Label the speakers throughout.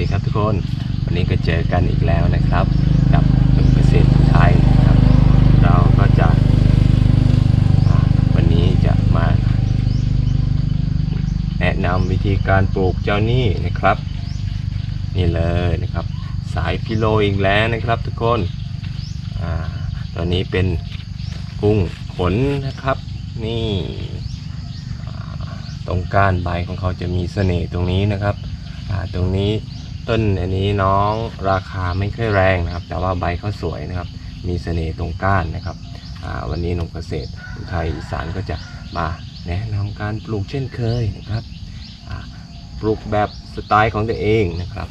Speaker 1: ดีครับทุกคน วันนี้ก็เจอกันอีกแล้วนะครับ กับหนุ่มเกษตรไทยนะครับ เราก็จะวันนี้จะมา แนะนำวิธีการปลูกเจ้านี่นะครับ นี่เลยนะครับ สายพิโลอีกแล้วนะครับทุกคนอตัวนี้เป็นกุ้งขนนะครับ นี่ตรงก้านใบของเขาจะมีเสน่ห์ตรงนี้นะครับ ตรงนี้ ต้นอันนี้น้องราคาไม่ค่อยแรงนะครับ แต่ว่าใบเขาสวยนะครับ มีเสน่ห์ตรงก้านนะครับวันนี้หนุ่มเกษตรไทยอีสานก็จะมาแนะนำการปลูกเช่นเคยนะครับปลูกแบบสไตล์ของตัวเองนะครับ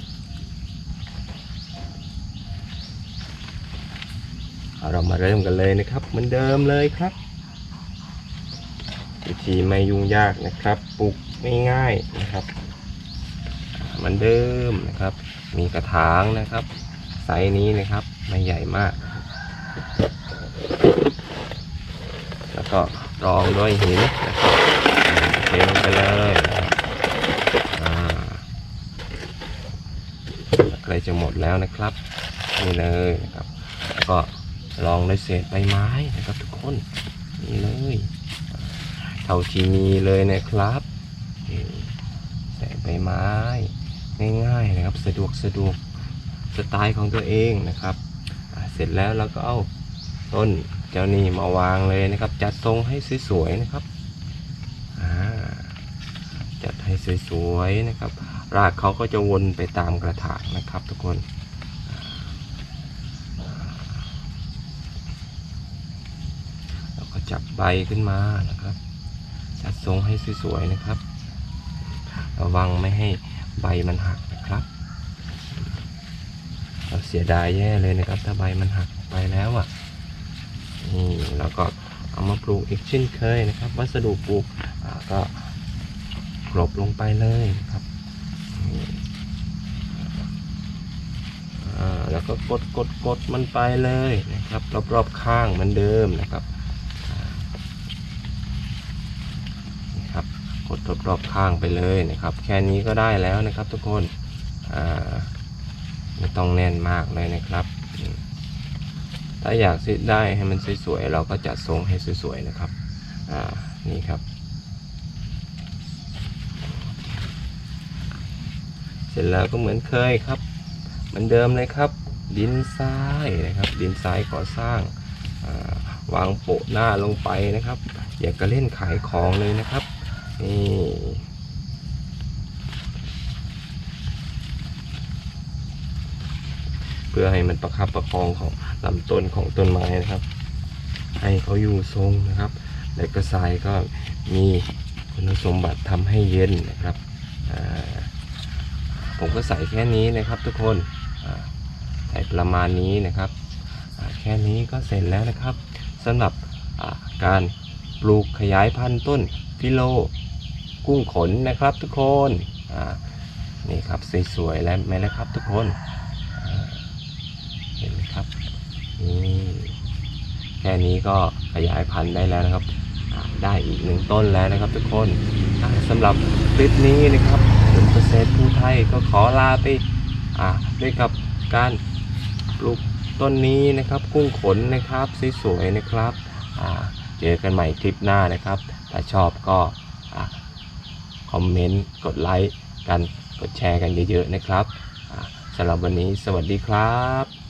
Speaker 1: เอาเรามาเริ่มกันเลยนะครับ เหมือนเดิมเลยครับ วิธีไม่ยุ่งยากนะครับ ปลูกง่ายๆนะครับ เหมือนเดิมนะครับ มีกระถางนะครับ ไซส์นี้นะครับ ไม่ใหญ่มาก แล้วก็รองด้วยหินนะครับเทลงไปเลยใกล้จะหมดแล้วนะครับนี่เลยนะครับ แล้วก็รองด้วยเศษใบไม้นะครับทุกคนนี่เลยเท่าที่มีเลยนะครับใส่ใบไม้ ง่ายๆนะครับสะดวกสะดวกสไตล์ของตัวเองนะครับ เสร็จแล้วเราก็เอาต้นเจ้านี่มาวางเลยนะครับ จัดทรงให้สวยๆนะครับจัดให้สวยๆนะครับ รากเขาก็จะวนไปตามกระถางนะครับ ทุกคนแล้วก็จับใบขึ้นมานะครับ จัดทรงให้สวยๆนะครับ ระวังไม่ให้ ใบมันหักนะครับ เราเสียดายแย่เลยนะครับ ถ้าใบมันหักไปแล้วอะนี่แล้วก็เอามาปลูกอีกเช่นเคยนะครับ วัสดุปลูกก็กลบลงไปเลยครับแล้วก็กดกดกดมันไปเลยนะครับ รอบๆข้างเหมือนเดิมนะครับ นี่ครับ กดรอบๆข้างไปเลยนะครับ แค่นี้ก็ได้แล้วนะครับทุกคนไม่ต้องแน่นมากเลยนะครับ ถ้าอยากซิได้ให้มันสวยๆเราก็จัดทรงให้สวยๆนะครับนี่ครับ เสร็จแล้วก็เหมือนเคยครับเหมือนเดิมเลยครับ ดินทรายนะครับ ดินทรายก่อสร้างาวางโปะหน้าลงไปนะครับ อย่ากจะเล่นขายของเลยนะครับ นี่เพื่อให้มันประคับประคองของลำต้นของต้นไม้นะครับ ให้เขาอยู่ทรงนะครับ และกระสายก็มีคุณสมบัติทำให้เย็นนะครับ ผมก็ใส่แค่นี้นะครับทุกคนใส่ประมาณนี้นะครับ แค่นี้ก็เสร็จแล้วนะครับสำหรับการปลูกขยายพันธุ์ต้นฟิโล กุ้งขนนะครับทุกคนนี่ครับสวยๆแล้วไหมล่ะครับทุกคนเห็นไหมครับนี่แค่นี้ก็ขยายพันธุ์ได้แล้วนะครับได้อีกหนึ่งต้นแล้วนะครับทุกคนสำหรับคลิปนี้นะครับผมเกษตรผู้ไทยก็ขอลาไปด้วยกับการปลูกต้นนี้นะครับกุ้งขนนะครับสวยๆนะครับเจอกันใหม่คลิปหน้านะครับ ถ้าชอบก็ คอมเมนต์กดไลค์กันกดแชร์กันเยอะๆนะครับสำหรับวันนี้สวัสดีครับ